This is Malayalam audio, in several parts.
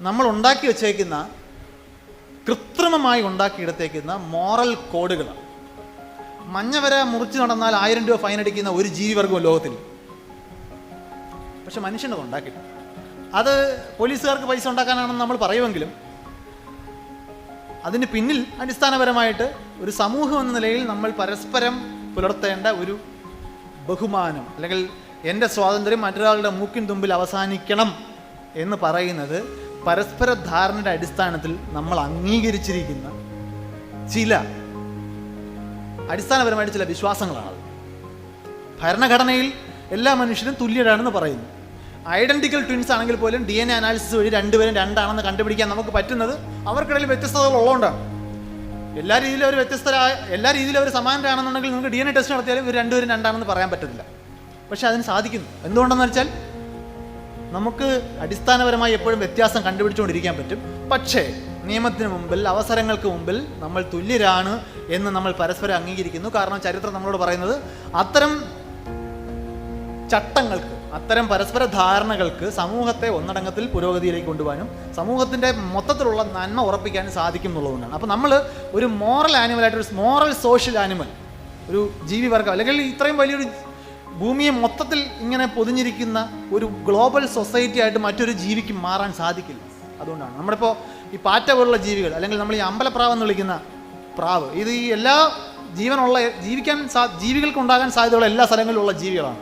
നമ്മൾ ഉണ്ടാക്കി വച്ചേക്കുന്ന കൃത്രിമമായി ഉണ്ടാക്കിയെടുത്തേക്കുന്ന മോറൽ കോഡുകൾ മഞ്ഞ വര മുറിച്ച് നടന്നാൽ ആയിരം രൂപ ഫൈൻ അടിക്കുന്ന ഒരു ജീവിവർഗവും ലോകത്തിൽ. പക്ഷെ മനുഷ്യനത് ഉണ്ടാക്കിയിട്ട് അത് പോലീസുകാർക്ക് പൈസ ഉണ്ടാക്കാനാണെന്ന് നമ്മൾ പറയുമെങ്കിലും അതിന് പിന്നിൽ അടിസ്ഥാനപരമായിട്ട് ഒരു സമൂഹം എന്ന നിലയിൽ നമ്മൾ പരസ്പരം പുലർത്തേണ്ട ഒരു ബഹുമാനം അല്ലെങ്കിൽ എന്റെ സ്വാതന്ത്ര്യം മറ്റൊരാളുടെ മൂക്കിൻ തുമ്പിൽ അവസാനിക്കണം എന്ന് പറയുന്നത് പരസ്പര ധാരണയുടെ അടിസ്ഥാനത്തിൽ നമ്മൾ അംഗീകരിച്ചിരിക്കുന്ന ചില അടിസ്ഥാനപരമായിട്ട് ചില വിശ്വാസങ്ങളാണത് ഭരണഘടനയിൽ എല്ലാ മനുഷ്യരും തുല്യരാണെന്ന് പറയുന്നു. ഐഡന്റിക്കൽ ട്വിൻസ് ആണെങ്കിൽ പോലും ഡി എൻ എ അനാലിസിസ് വഴി രണ്ടുപേരും രണ്ടാണെന്ന് കണ്ടുപിടിക്കാൻ നമുക്ക് പറ്റുന്നത് അവർക്കിടയിൽ വ്യത്യസ്തതകൾ ഉള്ളതുകൊണ്ടാണ്. എല്ലാ രീതിയിലും അവർ വ്യത്യസ്തരായ എല്ലാ രീതിയിലും അവർ സമാനരാണെന്നുണ്ടെങ്കിൽ നിങ്ങൾക്ക് ഡി എൻ എ ടെസ്റ്റ് നടത്തിയാലും ഇവർ രണ്ടുപേരും രണ്ടാണെന്ന് പറയാൻ പറ്റത്തില്ല. പക്ഷേ അതിന് സാധിക്കുന്നു. എന്തുകൊണ്ടെന്ന് വെച്ചാൽ നമുക്ക് അടിസ്ഥാനപരമായി എപ്പോഴും വ്യത്യാസം കണ്ടുപിടിച്ചുകൊണ്ടിരിക്കാൻ പറ്റും. പക്ഷേ നിയമത്തിന് മുമ്പിൽ അവസരങ്ങൾക്ക് മുമ്പിൽ നമ്മൾ തുല്യരാണ് എന്ന് നമ്മൾ പരസ്പരം അംഗീകരിക്കുന്നു. കാരണം ചരിത്രം നമ്മളോട് പറയുന്നത് അത്തരം ചട്ടങ്ങൾക്ക് അത്തരം പരസ്പര ധാരണകൾക്ക് സമൂഹത്തെ ഒന്നടങ്കത്തിൽ പുരോഗതിയിലേക്ക് കൊണ്ടുപോകാനും സമൂഹത്തിന്റെ മൊത്തത്തിലുള്ള നന്മ ഉറപ്പിക്കാനും സാധിക്കും എന്നുള്ളതുകൊണ്ടാണ്. അപ്പോൾ നമ്മൾ ഒരു മോറൽ ആനിമലായിട്ട് ഒരു മോറൽ സോഷ്യൽ ആനിമൽ ഒരു ജീവിവർഗം അല്ലെങ്കിൽ ഇത്രയും വലിയൊരു ഭൂമിയെ മൊത്തത്തിൽ ഇങ്ങനെ പൊതിഞ്ഞിരിക്കുന്ന ഒരു ഗ്ലോബൽ സൊസൈറ്റി ആയിട്ട് മറ്റൊരു ജീവിക്ക് മാറാൻ സാധിക്കില്ല. അതുകൊണ്ടാണ്. നമ്മളിപ്പോൾ ഈ പാറ്റ പോലുള്ള ജീവികൾ അല്ലെങ്കിൽ നമ്മൾ ഈ അമ്പലപ്രാവ് എന്ന് വിളിക്കുന്ന പ്രാവ് ഇത് ഈ എല്ലാ ജീവനുള്ള ജീവിക്കാൻ സാ ജീവികൾക്ക് ഉണ്ടാകാൻ സാധ്യതയുള്ള എല്ലാ സ്ഥലങ്ങളിലുള്ള ജീവികളാണ്.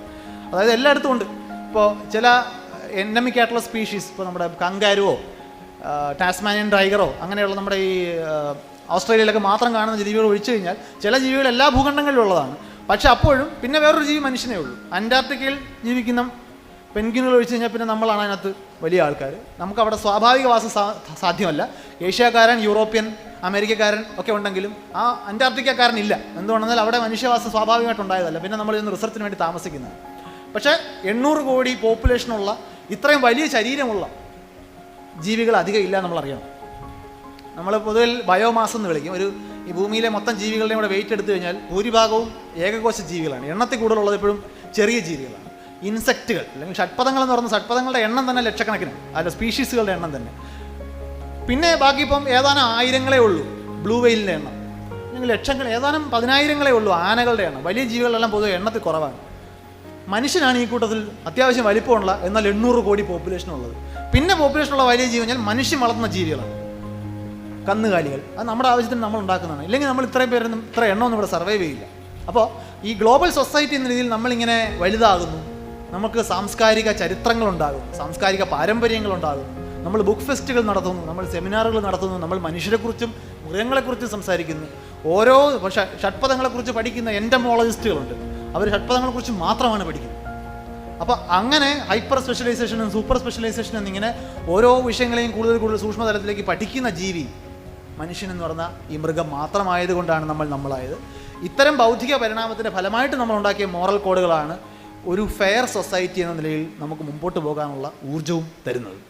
അതായത് എല്ലായിടത്തും ഉണ്ട്. ഇപ്പോൾ ചില എൻഡമിക് ആയിട്ടുള്ള സ്പീഷീസ് ഇപ്പോൾ നമ്മുടെ കങ്കാരുവോ ടാസ്മാനിയൻ ടൈഗറോ അങ്ങനെയുള്ള നമ്മുടെ ഈ ഓസ്ട്രേലിയയിലൊക്കെ മാത്രം കാണുന്ന ജീവികൾ ഒഴിച്ചു കഴിഞ്ഞാൽ ചില ജീവികൾ എല്ലാ ഭൂഖണ്ഡങ്ങളിലും ഉള്ളതാണ് പക്ഷെ അപ്പോഴും പിന്നെ വേറൊരു ജീവി മനുഷ്യനേ ഉള്ളൂ. അന്റാർട്ടിക്കയിൽ ജീവിക്കുന്ന പെൻഗ്വിനുകൾ ഒഴിച്ചു കഴിഞ്ഞാൽ പിന്നെ നമ്മളാണ് അതിനകത്ത് വലിയ ആൾക്കാർ. നമുക്ക് അവിടെ സ്വാഭാവിക വാസം സാധ്യമല്ല. ഏഷ്യക്കാരൻ യൂറോപ്യൻ അമേരിക്കക്കാരൻ ഒക്കെ ഉണ്ടെങ്കിലും ആ അന്റാർട്ടിക്കക്കാരൻ ഇല്ല. എന്തുകൊണ്ടെന്നാൽ അവിടെ മനുഷ്യവാസം സ്വാഭാവികമായിട്ട് ഉണ്ടായതല്ല. പിന്നെ നമ്മൾ ഇന്ന് റിസർച്ചിന് വേണ്ടി താമസിക്കുന്നത്. പക്ഷേ എണ്ണൂറ് കോടി പോപ്പുലേഷനുള്ള ഇത്രയും വലിയ ശരീരമുള്ള ജീവികൾ അധികം ഇല്ല നമ്മൾ അറിയണം നമ്മൾ പൊതുവിൽ ബയോമാസ് എന്ന് വിളിക്കും. ഒരു ഈ ഭൂമിയിലെ മൊത്തം ജീവികളുടെയും കൂടെ വെയിറ്റ് എടുത്തു കഴിഞ്ഞാൽ ഭൂരിഭാഗവും ഏകകോശ ജീവികളാണ്. എണ്ണത്തിൽ കൂടുതലുള്ളത് എപ്പോഴും ചെറിയ ജീവികളാണ്. ഇൻസെക്റ്റുകൾ അല്ലെങ്കിൽ ഷഡ്പദങ്ങൾ എന്ന് പറയുന്ന ഷഡ്പദങ്ങളുടെ എണ്ണം തന്നെ ലക്ഷക്കണക്കിന്. അതിന്റെ സ്പീഷീസുകളുടെ എണ്ണം തന്നെ. പിന്നെ ബാക്കി ഇപ്പം ഏതാനും ആയിരങ്ങളേ ഉള്ളൂ. ബ്ലൂ വെയിലിന്റെ എണ്ണം. അല്ലെങ്കിൽ ലക്ഷങ്ങൾ ഏതാനും പതിനായിരങ്ങളേ ഉള്ളൂ ആനകളുടെ എണ്ണം. വലിയ ജീവികളെല്ലാം പൊതുവെ എണ്ണത്തിൽ കുറവാണ്. മനുഷ്യനാണ് ഈ കൂട്ടത്തിൽ അത്യാവശ്യം വലിപ്പമുള്ള എന്നാൽ എണ്ണൂറ് കോടി പോപ്പുലേഷൻ ഉള്ളത്. പിന്നെ പോപ്പുലേഷൻ ഉള്ള വലിയ ജീവി കഴിഞ്ഞാൽ മനുഷ്യൻ വളർത്തുന്ന ജീവികളാണ്. കന്നുകാലികൾ. അത് നമ്മുടെ ആവശ്യത്തിന് നമ്മൾ ഉണ്ടാക്കുന്നതാണ്. ഇല്ലെങ്കിൽ നമ്മൾ ഇത്രയും പേരൊന്നും ഇത്ര എണ്ണമൊന്നും ഇവിടെ സർവൈവ് ചെയ്യില്ല. അപ്പോൾ ഈ ഗ്ലോബൽ സൊസൈറ്റി എന്ന രീതിയിൽ നമ്മളിങ്ങനെ വലുതാകുന്നു. നമുക്ക് സാംസ്കാരിക ചരിത്രങ്ങളുണ്ടാകും. സാംസ്കാരിക പാരമ്പര്യങ്ങളുണ്ടാകും. നമ്മൾ ബുക്ക് ഫെസ്റ്റുകൾ നടത്തുന്നു. നമ്മൾ സെമിനാറുകൾ നടത്തുന്നു. നമ്മൾ മനുഷ്യരെക്കുറിച്ചും മൃഗങ്ങളെക്കുറിച്ചും സംസാരിക്കുന്നു. ഓരോ ഷഡ്പഥങ്ങളെക്കുറിച്ച് പഠിക്കുന്ന എന്റമോളജിസ്റ്റുകളുണ്ട് അവർ ഷഡ്പഥങ്ങളെക്കുറിച്ച് മാത്രമാണ് പഠിക്കുന്നത്. അപ്പോൾ അങ്ങനെ ഹൈപ്പർ സ്പെഷ്യലൈസേഷനും സൂപ്പർ സ്പെഷ്യലൈസേഷനും എന്നിങ്ങനെ ഓരോ വിഷയങ്ങളെയും കൂടുതൽ കൂടുതൽ സൂക്ഷ്മതലത്തിലേക്ക് പഠിക്കുന്ന ജീവി മനുഷ്യൻ എന്ന് പറഞ്ഞാൽ ഈ മൃഗം മാത്രമായതുകൊണ്ടാണ് നമ്മൾ നമ്മളായത്. ഇത്തരം ബൗദ്ധിക പരിണാമത്തിന്റെ ഫലമായിട്ട് നമ്മൾ ഉണ്ടാക്കിയ മോറൽ കോഡുകളാണ് ഒരു ഫെയർ സൊസൈറ്റി എന്ന നിലയിൽ നമുക്ക് മുമ്പോട്ട് പോകാനുള്ള ഊർജവും തരുന്നത്.